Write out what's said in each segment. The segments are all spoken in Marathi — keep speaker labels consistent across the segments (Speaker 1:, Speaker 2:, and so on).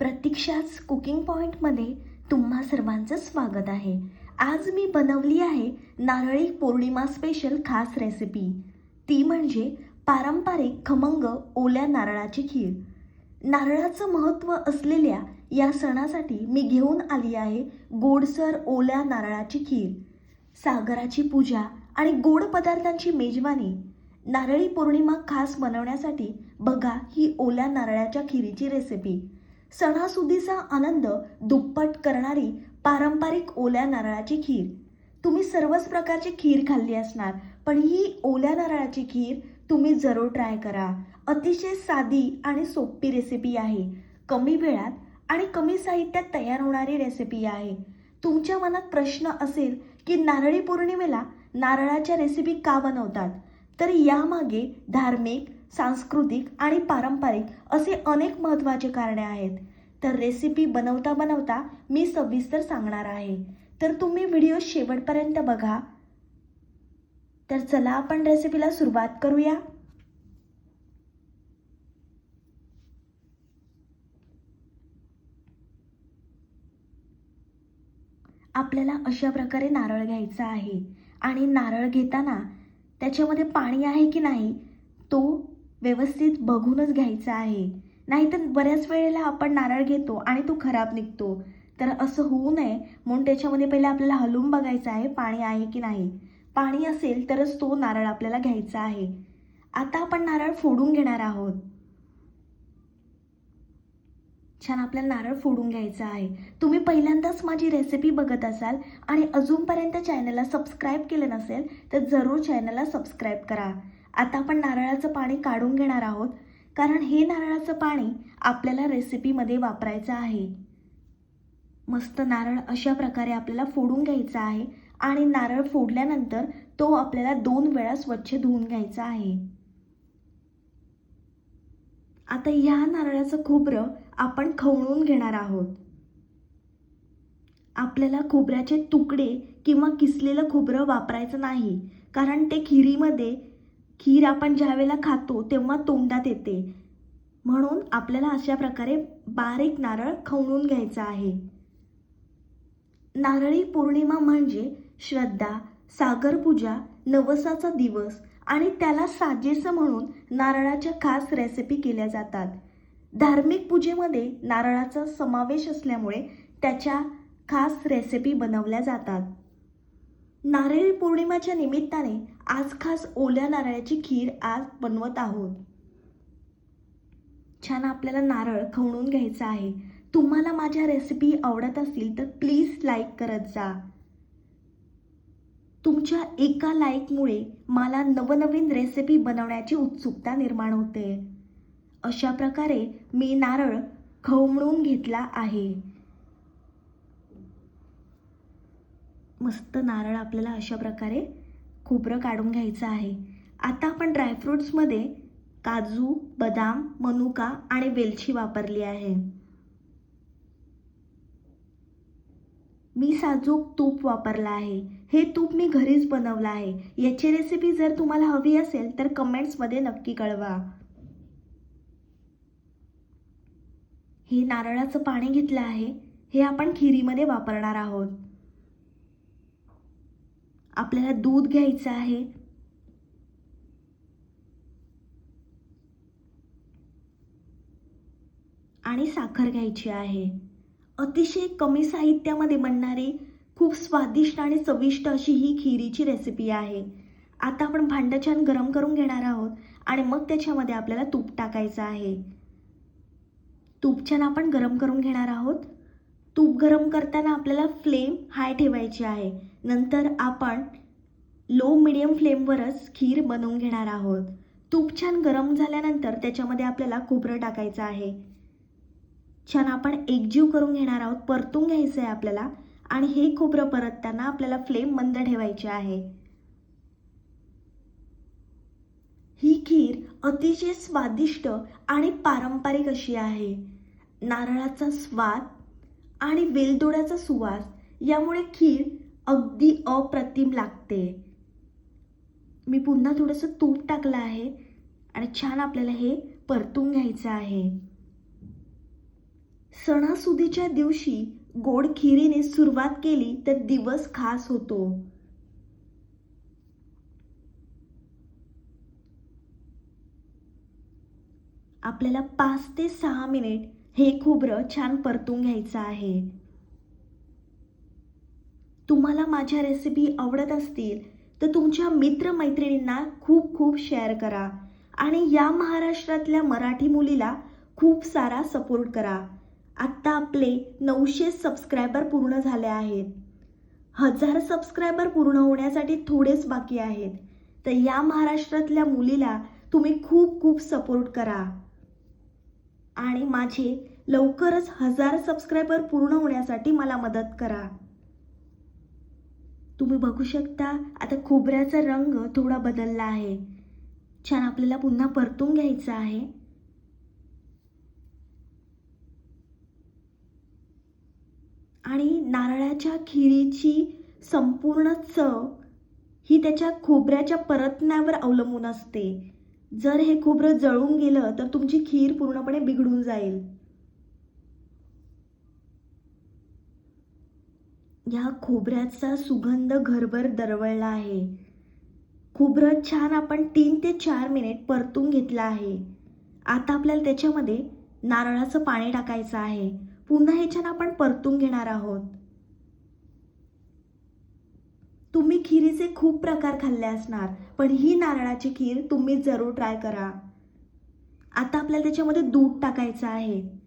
Speaker 1: प्रतीक्षाच कुकिंग पॉईंटमध्ये तुम्हा सर्वांचं स्वागत आहे. आज मी बनवली आहे नारळी पौर्णिमा स्पेशल खास रेसिपी ती म्हणजे पारंपरिक खमंग ओल्या नारळाची खीर. नारळाचं महत्त्व असलेल्या या सणासाठी मी घेऊन आली आहे गोडसर ओल्या नारळाची खीर. सागराची पूजा आणि गोड पदार्थांची मेजवानी. नारळी पौर्णिमा खास बनवण्यासाठी बघा ही ओल्या नारळाच्या खिरीची रेसिपी सणासुदीचा आनंद दुप्पट करणारी पारंपरिक ओल्या नारळाची खीर. तुम्ही सर्वच प्रकारची खीर खाल्ली असणार पण ही ओल्या नारळाची खीर तुम्ही जरूर ट्राय करा. अतिशय साधी आणि सोपी रेसिपी आहे. कमी वेळात आणि कमी साहित्यात तयार होणारी रेसिपी आहे. तुमच्या मनात प्रश्न असेल की नारळी पौर्णिमेला नारळाच्या रेसिपी का बनवतात? तर यामागे धार्मिक सांस्कृतिक आणि पारंपरिक असे अनेक महत्त्वाचे कारणे आहेत. तर रेसिपी बनवता बनवता मी सविस्तर सांगणार आहे. तर तुम्ही व्हिडिओ शेवटपर्यंत बघा. तर चला आपण रेसिपीला सुरुवात करूया. आपल्याला अशा प्रकारे नारळ घ्यायचा आहे. आणि नारळ घेताना त्याच्यामध्ये पाणी आहे की नाही तो व्यवस्थित बघूनच घ्यायचा आहे. नाहीतर बऱ्याच वेळेला आपण नारळ घेतो आणि तो खराब निघतो. तर असं होऊ नये. म्हणून त्याच्यामध्ये पहिले आपल्याला हलवून बघायचं आहे पाणी आहे की नाही. पाणी असेल तरच तो नारळ आपल्याला घ्यायचा आहे. आता आपण नारळ फोडून घेणार आहोत. छान आपल्याला नारळ फोडून घ्यायचा आहे. तुम्ही पहिल्यांदाच माझी रेसिपी बघत असाल आणि अजूनपर्यंत चॅनलला सबस्क्राईब केलं नसेल तर जरूर चॅनलला सबस्क्राईब करा. आता आपण नारळाचं पाणी काढून घेणार आहोत. कारण हे नारळाचं पाणी आपल्याला रेसिपीमध्ये वापरायचं आहे. मस्त नारळ अशा प्रकारे आपल्याला फोडून घ्यायचा आहे आणि नारळ फोडल्यानंतर तो आपल्याला दोन वेळा स्वच्छ धुवून घ्यायचा आहे. आता ह्या नारळाचं खोबरं आपण खवळून घेणार आहोत. आपल्याला खोबऱ्याचे तुकडे किंवा किसलेलं खोबरं वापरायचं नाही कारण ते खिरीमध्ये खीर आपण ज्या वेळेला खातो तेव्हा तोंडात येते. म्हणून आपल्याला अशा प्रकारे बारीक नारळ खवणून घ्यायचा आहे. नारळी पौर्णिमा म्हणजे श्रद्धा सागरपूजा नवसाचा दिवस आणि त्याला साजेसं म्हणून नारळाच्या खास रेसिपी केल्या जातात. धार्मिक पूजेमध्ये नारळाचा समावेश असल्यामुळे त्याच्या खास रेसिपी बनवल्या जातात. नारळी पौर्णिमाच्या निमित्ताने आज खास ओल्या नारळाची खीर आज बनवत आहोत. छान आपल्याला नारळ खवणून घ्यायचा आहे. तुम्हाला माझ्या रेसिपी आवडत असतील तर प्लीज लाईक करत जा. तुमच्या एका लाईकमुळे मला नवनवीन रेसिपी बनवण्याची उत्सुकता निर्माण होते. अशा प्रकारे मी नारळ खवणून घेतला आहे. मस्त नारळ आपल्याला अशा प्रकारे खोबरं काढून घ्यायचं आहे. आता आपण ड्रायफ्रुट्समध्ये काजू बदाम मनुका आणि वेलची वापरली आहे. मी साजूक तूप वापरला आहे. हे तूप मी घरीच बनवलं आहे. याची रेसिपी जर तुम्हाला हवी असेल तर कमेंट्समध्ये नक्की कळवा. हे नारळाचं पाणी घेतलं आहे. हे आपण खिरीमध्ये वापरणार आहोत. आपल्याला दूध घ्यायचं आहे. आणि साखर घ्यायची आहे. अतिशय कमी साहित्यामध्ये बनणारी खूप स्वादिष्ट आणि चविष्ट अशी ही खिरीची रेसिपी आहे. आता आपण भांडं छान गरम करून घेणार आहोत आणि मग त्याच्यामध्ये आपल्याला तूप टाकायचं आहे. तूप छान आपण गरम करून घेणार आहोत. तूप गरम करताना आपल्याला फ्लेम हाय ठेवायची आहे. नंतर आपण लो मिडियम फ्लेमवरच खीर बनवून घेणार आहोत. तूप छान गरम झाल्यानंतर त्याच्यामध्ये आपल्याला खोबरं टाकायचं आहे. छान आपण एकजीव करून घेणार आहोत परतून घ्यायचं आहे आपल्याला आणि हे खोबरं परतताना आपल्याला फ्लेम मंद ठेवायची आहे. ही खीर अतिशय स्वादिष्ट आणि पारंपरिक अशी आहे. नारळाचा स्वाद आणि वेलदोड्याचा सुवास यामुळे खीर अगदी अप्रतिम लागते. मी पुन्हा थोडंसं तूप टाकलं आहे आणि छान आपल्याला हे परतून घ्यायचं आहे. सणासुदीच्या दिवशी गोड खिरीने सुरुवात केली तर दिवस खास होतो. आपल्याला पाच ते सहा मिनिट हे खोबरं छान परतून घ्यायचं आहे. तुम्हाला माझ्या रेसिपी आवडत असतील तर तुमच्या मित्रमैत्रिणींना खूप खूप शेअर करा. आणि या महाराष्ट्रातल्या मराठी मुलीला खूप सारा सपोर्ट करा. आत्ता आपले नऊशे सबस्क्रायबर पूर्ण झाले आहेत. हजार सबस्क्रायबर पूर्ण होण्यासाठी थोडेच बाकी आहेत. तर या महाराष्ट्रातल्या मुलीला तुम्ही खूप खूप सपोर्ट करा. आणि माझे लवकरच हजार सबस्क्रायबर पूर्ण होण्यासाठी मला मदत करा. तुम्ही बघू शकता आता खोबऱ्याचा रंग थोडा बदलला आहे. छान आपल्याला पुन्हा परतून घ्यायचं आहे. आणि नारळाच्या खिरीची संपूर्ण चव ही त्याच्या खोबऱ्याच्या परतण्यावर अवलंबून असते. जर हे खोबरं जळून गेलं तर तुमची खीर पूर्णपणे बिघडून जाईल. ह्या खोबऱ्याचा सुगंध घरभर दरवळला आहे. खोबरं छान आपण तीन ते चार मिनिट परतून घेतलं आहे. आता आपल्याला त्याच्यामध्ये नारळाचं पाणी टाकायचं आहे. पुन्हा हे छान आपण परतून घेणार आहोत. तुम्ही खिरीचे खूप प्रकार खाल्ले असणार पण ही नारळाची खीर तुम्ही जरूर ट्राय करा. आता आपल्याला त्याच्यामध्ये दूध टाकायचं आहे.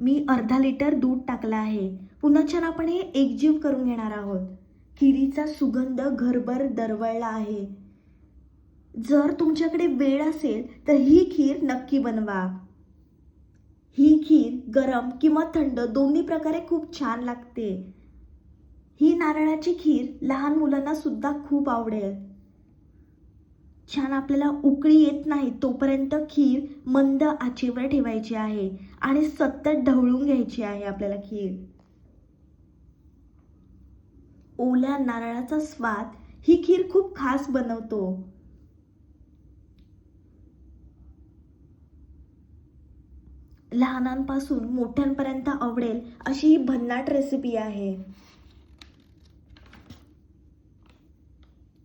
Speaker 1: मी अर्धा लिटर दूध टाकलं आहे. पुन्हा छान आपण हे एकजीव करून घेणार आहोत. खिरीचा सुगंध घरभर दरवळला आहे. जर तुमच्याकडे वेळ असेल तर ही खीर नक्की बनवा. ही खीर गरम किंवा थंड दोन्ही प्रकारे खूप छान लागते. ही नारळाची खीर लहान मुलांना सुद्धा खूप आवडेल. छान आपल्याला उकळी येत नाही तोपर्यंत खीर मंद आचेवर ठेवायची आहे आणि सतत ढवळून घ्यायची आहे आपल्याला खीर. ओल्या नारळाचा स्वाद ही खीर खूप खास बनवतो. लहानांपासून मोठ्यांपर्यंत आवडेल अशी ही भन्नाट रेसिपी आहे.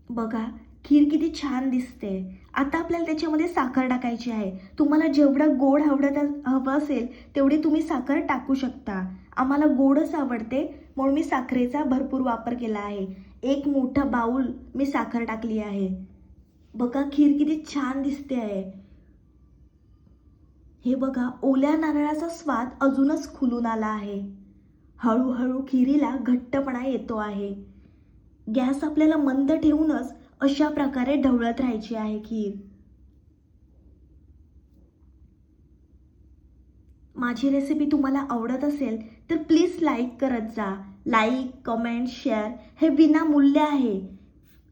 Speaker 1: बघा खीर किती छान दिसते. आता आपल्याला त्याच्यामध्ये साखर टाकायची आहे. तुम्हाला जेवढं गोड आवडत हवं असेल तेवढी तुम्ही साखर टाकू शकता. आम्हाला गोडच आवडते म्हणून मी साखरेचा भरपूर वापर केला आहे. एक मोठा बाऊल मी साखर टाकली आहे. बघा खीर किती छान दिसते आहे. हे बघा ओल्या नारळाचा स्वाद अजूनच खुलून आला आहे. हळूहळू खिरीला घट्टपणा येतो आहे. गॅस आपल्याला मंद ठेवूनच अशा प्रकारे ढवळत राहायची आहे खीर माझी रेसिपी तुम्हाला आवडत असेल तर प्लीज लाईक करत जा. लाईक कमेंट शेअर हे विनामूल्य आहे.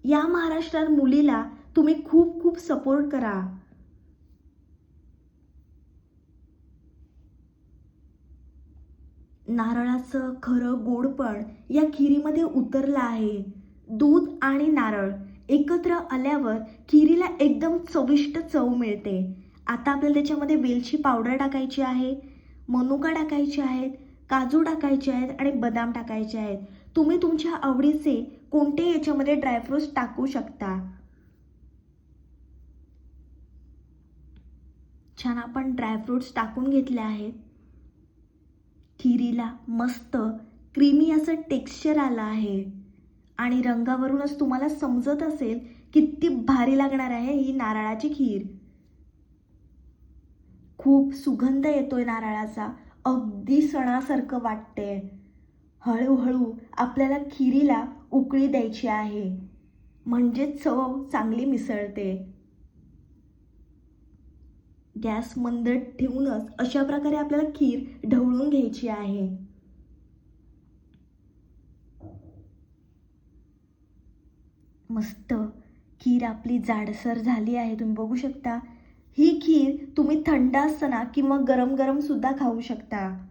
Speaker 1: या महाराष्ट्रात मुलीला तुम्ही खूप खूप सपोर्ट करा. नारळाचं खरं गोडपण या खिरीमध्ये उतरलं आहे. दूध आणि नारळ. एकत्र आल्यावर खिरीला एकदम चविष्ट चव मिळते. आता आपल्याला त्याच्यामध्ये वेलची पावडर टाकायची आहे मनुका टाकायचे आहेत काजू टाकायचे आहेत आणि बदाम टाकायचे आहेत. तुम्ही तुमच्या आवडीचे कोणते याच्यामध्ये ड्रायफ्रुट्स टाकू शकता? छान आपण ड्रायफ्रुट्स टाकून घेतले आहेत. खिरीला मस्त क्रीमी असं टेक्स्चर आलं आहे. आणि रंगावरूनच तुम्हाला समजत असेल किती भारी लागणार आहे ही नारळाची खीर. खूप सुगंध येतोय नारळाचा. अगदी सणासारखं वाटते हळूहळू आपल्याला खिरीला उकळी द्यायची आहे. म्हणजे चव चांगली मिसळते. गॅस मंद ठेवूनच अशा प्रकारे आपल्याला खीर ढवळून घ्यायची आहे. मस्त खीर आपली जाडसर झाली आहे. तुम्ही बघू शकता. ही खीर तुम्ही थंड असताना किंवा गरम गरम सुद्धा खाऊ शकता.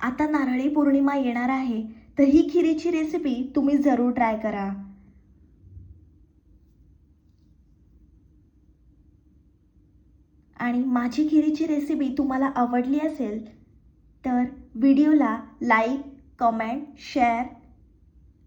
Speaker 1: आता नारळी पौर्णिमा येणार आहे. तर ही खिरीची रेसिपी तुम्ही जरूर ट्राय करा. आणि माझी खिरीची रेसिपी तुम्हाला आवडली असेल तर व्हिडिओला लाईक कमेंट शेअर